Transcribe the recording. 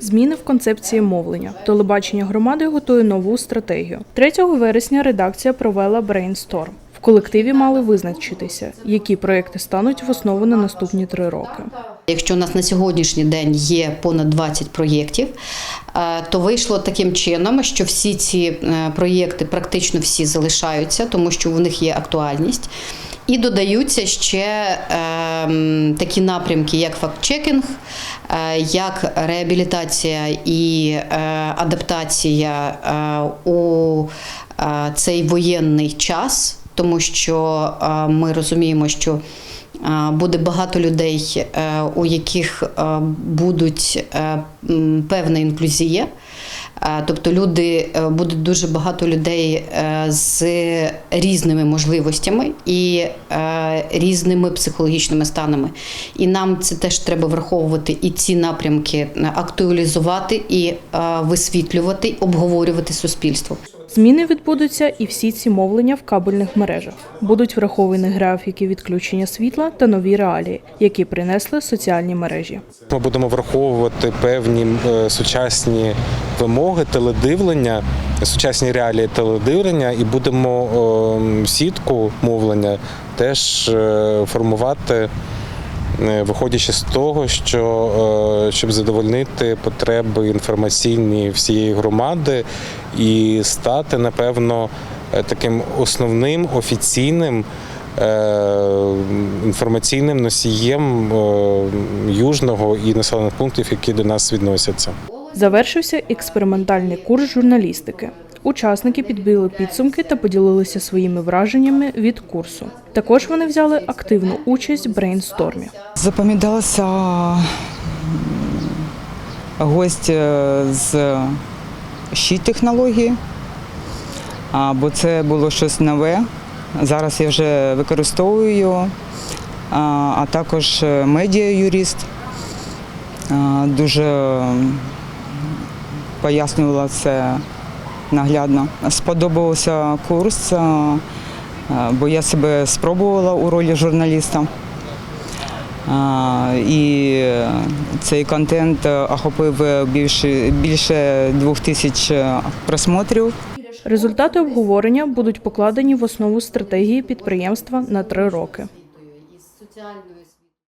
Зміни в концепції мовлення. Телебачення громади готує нову стратегію. 3 вересня редакція провела брейнсторм. В колективі мали визначитися, які проекти стануть в основу на наступні три роки. Якщо у нас на сьогоднішній день є понад 20 проєктів, е, то вийшло таким чином, що всі ці е, проєкти практично всі залишаються, тому що в них є актуальність. І додаються ще е, такі напрямки, як фактчекінг, е, як реабілітація і е, адаптація е, у е, цей воєнний час, тому що е, ми розуміємо, що Е, Буде багато людей, е, у яких е, будуть певна інклюзія. Е, Тобто люди е, буде дуже багато людей е, з різними можливостями і різними психологічними станами. І нам це теж треба враховувати і ці напрямки актуалізувати і висвітлювати, обговорювати суспільство. Зміни відбудуться і всі ці мовлення в кабельних мережах. Будуть враховані графіки відключення світла та нові реалії, які принесли соціальні мережі. Ми будемо враховувати певні е, сучасні вимоги теледивлення, сучасні реалії теледивлення, і будемо е, сітку мовлення теж е, формувати. Е, Виходячи з того, що е, щоб задовольнити потреби інформаційні всієї громади і стати, напевно, е, таким основним офіційним інформаційним носієм южного і населених пунктів, які до нас відносяться. Завершився експериментальний курс журналістики. Учасники підбили підсумки та поділилися своїми враженнями від курсу. Також вони взяли активну участь в брейнстормі. Запам'яталася гость е, з щит технології, бо це було щось нове. Зараз я вже використовую його, а, також е, медіа-юрист. Дуже пояснювала це наглядно. Сподобався курс, а, а, бо я себе спробувала у ролі журналіста. І цей контент охопив більше, більше двох тисяч просмотрів. Результати обговорення будуть покладені в основу стратегії підприємства на три роки.